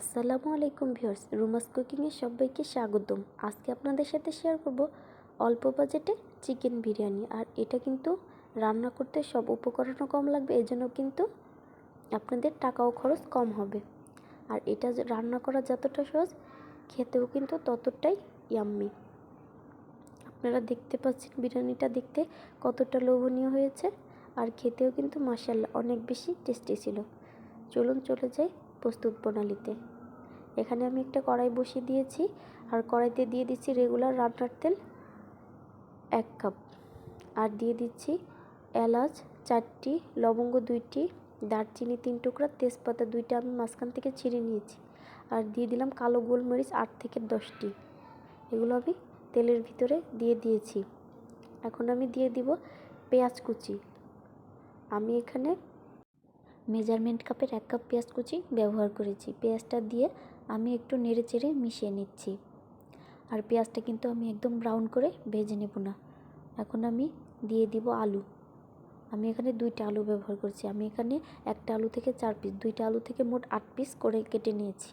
আসসালামু আলাইকুম ভিউয়ার্স, রুমাস কুকিংয়ে সবাইকে স্বাগতম। আজকে আপনাদের সাথে শেয়ার করব অল্প বাজেটে চিকেন বিরিয়ানি, আর এটা কিন্তু রান্না করতে সব উপকরণও কম লাগবে, এজন্য কিন্তু আপনাদের টাকাও খরচ কম হবে। আর এটা রান্না করা যতটা সহজ, খেতেও কিন্তু ততটাই ইয়াম্মি আপনারা দেখতে পাচ্ছেন বিরিয়ানিটা দেখতে কতটা লোভনীয় হয়েছে, আর খেতেও কিন্তু মাসাল্লাহ অনেক বেশি টেস্টি ছিল। চলুন চলে যাই প্রস্তুত প্রণালীতে। এখানে আমি একটা কড়াই বসিয়ে দিয়েছি, আর কড়াইতে দিয়ে দিচ্ছি রেগুলার রান্নার তেল এক কাপ। আর দিয়ে দিচ্ছি এলাচ চারটি, লবঙ্গ দুইটি, দারচিনি তিন টুকরা, তেজপাতা দুইটা আমি মাঝখান থেকে ছিঁড়ে নিয়েছি। আর দিয়ে দিলাম কালো গোলমরিচ আট থেকে দশটি। এগুলো আমি তেলের ভিতরে দিয়ে দিয়েছি। এখন আমি দিয়ে দিব পেঁয়াজ কুচি। আমি এখানে মেজারমেন্ট কাপের এক কাপ পেঁয়াজ কুচি ব্যবহার করেছি। পেঁয়াজটা দিয়ে আমি একটু নেড়ে চেড়ে মিশিয়ে নিচ্ছি। আর পেঁয়াজটা কিন্তু আমি একদম ব্রাউন করে ভেজে নেব না। এখন আমি দিয়ে দিব আলু। আমি এখানে দুইটা আলু ব্যবহার করছি। আমি এখানে একটা আলু থেকে চার পিস দুইটা আলু থেকে মোট আট পিস করে কেটে নিয়েছি।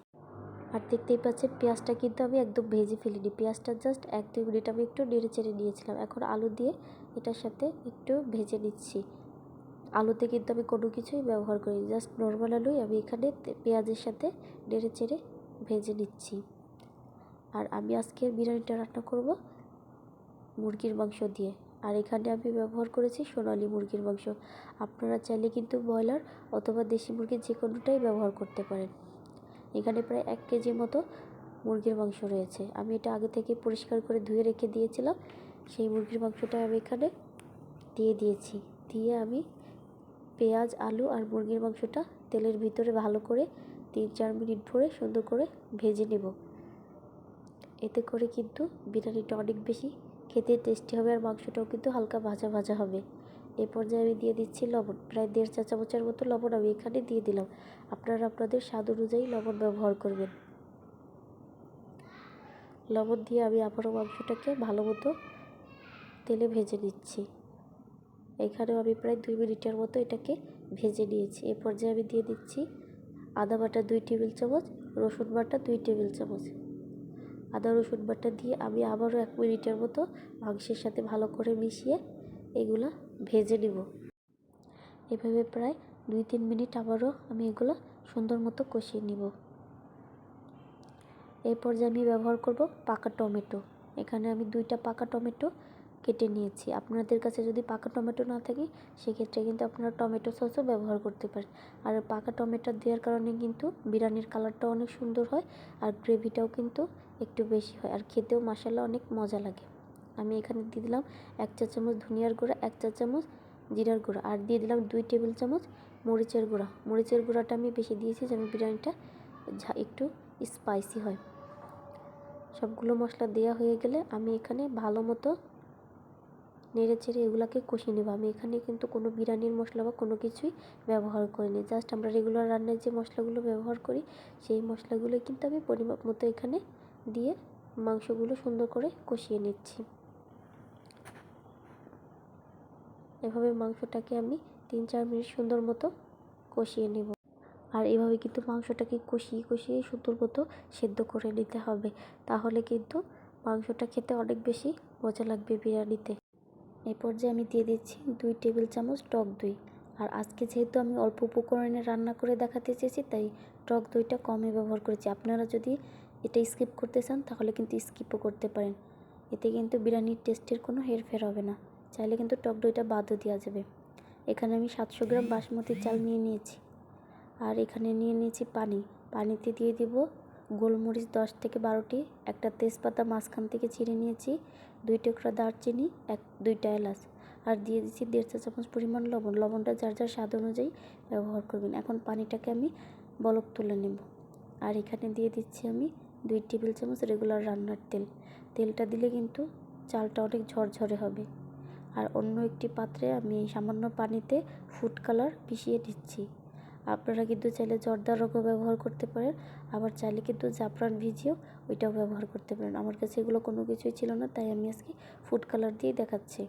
আর দেখতেই পাচ্ছেন, পেঁয়াজটা কিন্তু আমি একদম ভেজে ফেলিনি। পেঁয়াজটা জাস্ট এক দুই মিনিট আমি একটু নেড়ে চেড়ে নিয়েছিলাম। এখন আলু দিয়ে এটার সাথে একটু ভেজে নিচ্ছি। আলুতে কিন্তু আমি কোনো কিছুই ব্যবহার করি জাস্ট নর্মাল আলুই আমি এখানে পেঁয়াজের সাথে নেড়ে চেড়ে ভেজে নিচ্ছি। আর আমি আজকে বিরিয়ানিটা রান্না করব মুরগির মাংস দিয়ে। আর এখানে আমি ব্যবহার করেছি সোনালি মুরগির মাংস। আপনারা চাইলে কিন্তু ব্রয়লার অথবা দেশি মুরগির যে কোনোটাই ব্যবহার করতে পারেন। এখানে প্রায় এক কেজির মতো মুরগির মাংস রয়েছে। আমি এটা আগে থেকে পরিষ্কার করে ধুয়ে রেখে দিয়েছিলাম। সেই মুরগির মাংসটা আমি এখানে দিয়ে দিয়েছি। দিয়ে আমি পেঁয়াজ, আলু আর মুরগির মাংসটা তেলের ভিতরে ভালো করে তিন চার মিনিট ধরে সুন্দর করে ভেজে নেব। এতে করে কিন্তু বিরিয়ানিটা অনেক বেশি খেতে টেস্টি হবে আর মাংসটাও কিন্তু হালকা ভাজা ভাজা হবে। এ পর্যায়ে আমি দিয়ে দিচ্ছি লবণ, প্রায় দেড় চা চামচের মতো লবণ আমি এখানে দিয়ে দিলাম। আপনারা আপনাদের স্বাদ অনুযায়ী লবণ ব্যবহার করবেন। লবণ দিয়ে আমি আবারও মাংসটাকে ভালো মতো তেলে ভেজে নিচ্ছি। এখানেও আমি প্রায় দুই মিনিটের মতো এটাকে ভেজে নিয়েছি। এ পর্যায়ে আমি দিয়ে দিচ্ছি আদা বাটা দুই টেবিল চামচ, রসুন বাটা দুই টেবিল চামচ। আদা, রসুন বাটা দিয়ে আমি আবারও এক মিনিটের মতো মাংসের সাথে ভালো করে মিশিয়ে এগুলো ভেজে নিব। এভাবে প্রায় দুই তিন মিনিট আবারও আমি এগুলো সুন্দর মতো কষিয়ে নিব। এই পর্যায়ে আমি ব্যবহার করব পাকা টমেটো। এখানে আমি দুইটা পাকা টমেটো কেটে নিয়েছি। আপনাদের কাছে যদি পাকা টমেটো না থাকে, সেক্ষেত্রে কিন্তু আপনারা টমেটো সসও ব্যবহার করতে পারেন। আর পাকা টমেটো দেওয়ার কারণে কিন্তু বিরিয়ানির কালারটাও অনেক সুন্দর হয় আর গ্রেভিটাও কিন্তু একটু বেশি হয় আর খেতেও মশালা অনেক মজা লাগে। আমি এখানে দিয়ে দিলাম এক চা চামচ ধনিয়ার গুঁড়া, এক চা চামচ জিরার গুঁড়া আর দিয়ে দিলাম দুই টেবিল চামচ মরিচের গুঁড়া। মরিচের গুঁড়াটা আমি বেশি দিয়েছি যেন বিরিয়ানিটা একটু স্পাইসি হয়। সবগুলো মশলা দেওয়া হয়ে গেলে আমি এখানে ভালো মতো নেড়ে চেড়ে এগুলোকে কষিয়ে নেব। আমি এখানে কিন্তু কোনো বিরিয়ানির মশলা বা কোনো কিছুই ব্যবহার করিনি। জাস্ট আমরা রেগুলার রান্নার যে মশলাগুলো ব্যবহার করি, সেই মশলাগুলো কিন্তু আমি পরিমাপ মতো এখানে দিয়ে মাংসগুলো সুন্দর করে কষিয়ে নিচ্ছি। এভাবে মাংসটাকে আমি তিন চার মিনিট সুন্দর মতো কষিয়ে নেব। আর এভাবে কিন্তু মাংসটাকে কষিয়ে কষিয়ে সুন্দর মতো সেদ্ধ করে নিতে হবে। তাহলে কিন্তু মাংসটা খেতে অনেক বেশি মজা লাগবে বিরিয়ানিতে। এই পর্যায়ে আমি দিয়ে দিচ্ছি দুই টেবিল চামচ টক দই। আর আজকে যেহেতু আমি অল্প উপকরণে রান্না করে দেখাতে চেয়েছি, তাই টক দইটা কমই ব্যবহার করেছি। আপনারা যদি এটা স্কিপ করতে চান, তাহলে কিন্তু স্কিপও করতে পারেন। এতে কিন্তু বিরিয়ানির টেস্টের কোনো হেরফের হবে না। চাইলে কিন্তু টক দইটা বাদও দেওয়া যাবে। এখানে আমি সাতশো গ্রাম বাসমতি চাল নিয়ে নিয়েছি। আর এখানে নিয়ে নিয়েছি পানি। পানিতে দিয়ে দিব গোলমরিচ দশ থেকে বারোটি, একটা তেজপাতা মাঝখান থেকে ছিঁড়ে নিয়েছি, দুই টুকরা দারচিনি, এক, দুইটা এলাচ, আর দিয়ে দিচ্ছি দেড় চা চামচ পরিমাণ লবণ। লবণটা যার যার স্বাদ অনুযায়ী ব্যবহার করবেন। এখন পানিটাকে আমি বলক তুলে নেব। আর এখানে দিয়ে দিচ্ছি আমি দুই টেবিল চামচ রেগুলার রান্নার তেল। তেলটা দিলে কিন্তু চালটা অনেক ঝরঝরে হবে। আর অন্য একটি পাত্রে আমি সামান্য পানিতে ফুড কালার মিশিয়ে দিচ্ছি। আপনারা কিন্তু চাইলে জর্দার রঙও ব্যবহার করতে পারেন, আবার চাইলে কিন্তু জাফরান ভিজিয়েও ওইটাও ব্যবহার করতে পারেন। আমার কাছে এগুলো কোনো কিছুই ছিল না, তাই আমি আজকে ফুড কালার দিয়ে দেখাচ্ছি।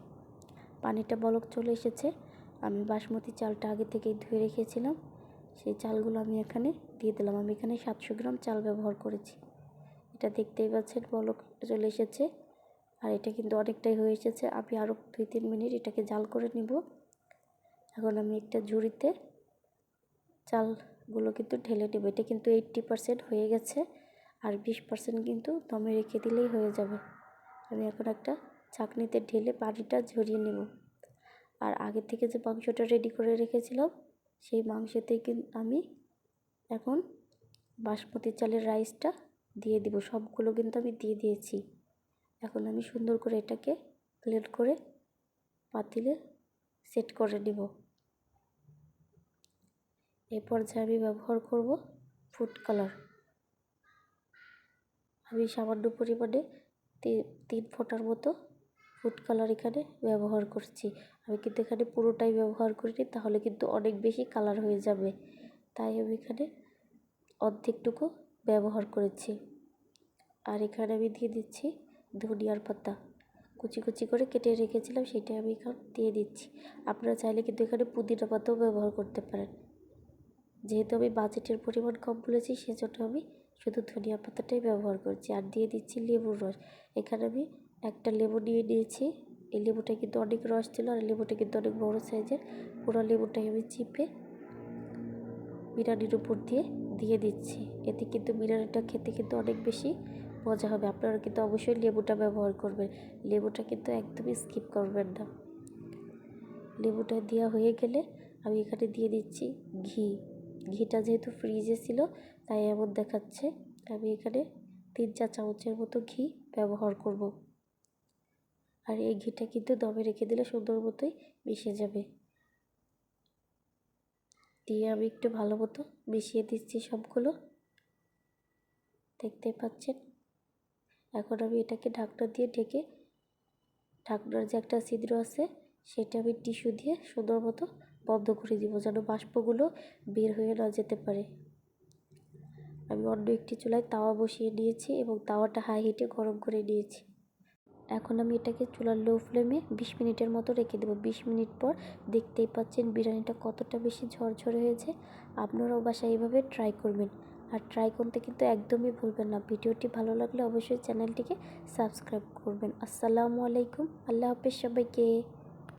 পানিটা বলক চলে এসেছে। আমি বাসমতি চালটা আগে থেকেই ধুয়ে রেখেছিলাম। সেই চালগুলো আমি এখানে দিয়ে দিলাম। আমি এখানে সাতশো গ্রাম চাল ব্যবহার করেছি। এটা দেখতেই পাচ্ছেন বলক চলে এসেছে। আর এটা কিন্তু অনেকটাই হয়ে এসেছে। আমি আরও দুই তিন মিনিট এটাকে জাল করে নিব। এখন আমি একটা ঝুড়িতে চালগুলো কিন্তু ঢেলে নেব। এটা কিন্তু এইট্টি পারসেন্ট হয়ে গেছে আর বিশ পার্সেন্ট কিন্তু দমে রেখে দিলেই হয়ে যাবে। আমি এখন একটা চাকনিতে ঢেলে পানিটা ঝরিয়ে নেব। আর আগে থেকে যে মাংসটা রেডি করে রেখেছিলাম, সেই মাংসতে কিন্তু আমি এখন বাসমতি চালের রাইসটা দিয়ে দিব। সবগুলো কিন্তু আমি দিয়ে দিয়েছি। এখন আমি সুন্দর করে এটাকে প্লেট করে পাতিলে সেট করে নিব। এই পর্যায়ে আমি ব্যবহার করব ফুড কালার আমি সামান্য পরিমাণে তিন ফোঁটার মতো ফুড কালার এখানে ব্যবহার করছি। আমি কিন্তু এখানে পুরোটাই ব্যবহার করিনি, তাহলে কিন্তু অনেক বেশি কালার হয়ে যাবে। তাই আমি এখানে অর্ধেকটুকু ব্যবহার করেছি। আর এখানে আমি দিয়ে দিচ্ছি ধনিয়ার পাতা। কুচি কুচি করে কেটে রেখেছিলাম সেটা আমি এখানে দিয়ে দিচ্ছি। আপনারা চাইলে কিন্তু এখানে পুদিনা পাতাও ব্যবহার করতে পারেন। যেহেতু আমি বাজেটের পরিমাণ কম বলেছি, সেজন্য আমি শুধু ধনিয়া পাতাটাই ব্যবহার করছি। আর দিয়ে দিচ্ছি লেবুর রস। এখানে আমি একটা লেবু নিয়ে নিয়েছি। এই লেবুটা কিন্তু অনেক রস ছিল আর লেবুটা কিন্তু অনেক বড়ো সাইজের। পুরো লেবুটাই আমি চিপে বিরিয়ানির উপর দিয়ে দিয়ে দিচ্ছি। এতে কিন্তু বিরিয়ানিটা খেতে কিন্তু অনেক বেশি মজা হবে। আপনারা কিন্তু অবশ্যই লেবুটা ব্যবহার করবেন। লেবুটা কিন্তু একদমই স্কিপ করবেন না। লেবুটা দেওয়া হয়ে গেলে আমি এখানে দিয়ে দিচ্ছি ঘি। ঘিটা যেহেতু ফ্রিজে ছিল, তাই এমন দেখাচ্ছে। আমি এখানে তিন চার চামচের মতো ঘি ব্যবহার করব। আর এই ঘিটা কিন্তু দমে রেখে দিলে সুন্দর মতোই মিশে যাবে। দিয়ে আমি একটু ভালো মতো মিশিয়ে দিচ্ছি সবগুলো। দেখতে পাচ্ছেন? এখন আমি এটাকে ঢাকনা দিয়ে ঢেকে, ঢাকনার যে একটা ছিদ্র আছে সেটা আমি টিস্যু দিয়ে সুন্দর মতো বন্ধ করে দিব যেন বাষ্পগুলো বের হয়ে না যেতে পারে। আমি অন্য একটি চুলায় তাওয়া বসিয়ে নিয়েছি এবং তাওয়াটা হাই হিটে গরম করে নিয়েছি। এখন আমি এটাকে চুলার লো ফ্লেমে বিশ মিনিটের মতো রেখে দেবো। বিশ মিনিট পর দেখতেই পাচ্ছেন বিরিয়ানিটা কতটা বেশি ঝরঝরে হয়েছে। আপনারাও বাসায় এইভাবে ট্রাই করবেন। আর ট্রাই করতে কিন্তু একদমই ভুলবেন না। ভিডিওটি ভালো লাগলে অবশ্যই চ্যানেলটিকে সাবস্ক্রাইব করবেন। আসসালামু আলাইকুম। আল্লাহ হাফেজ সবাইকে।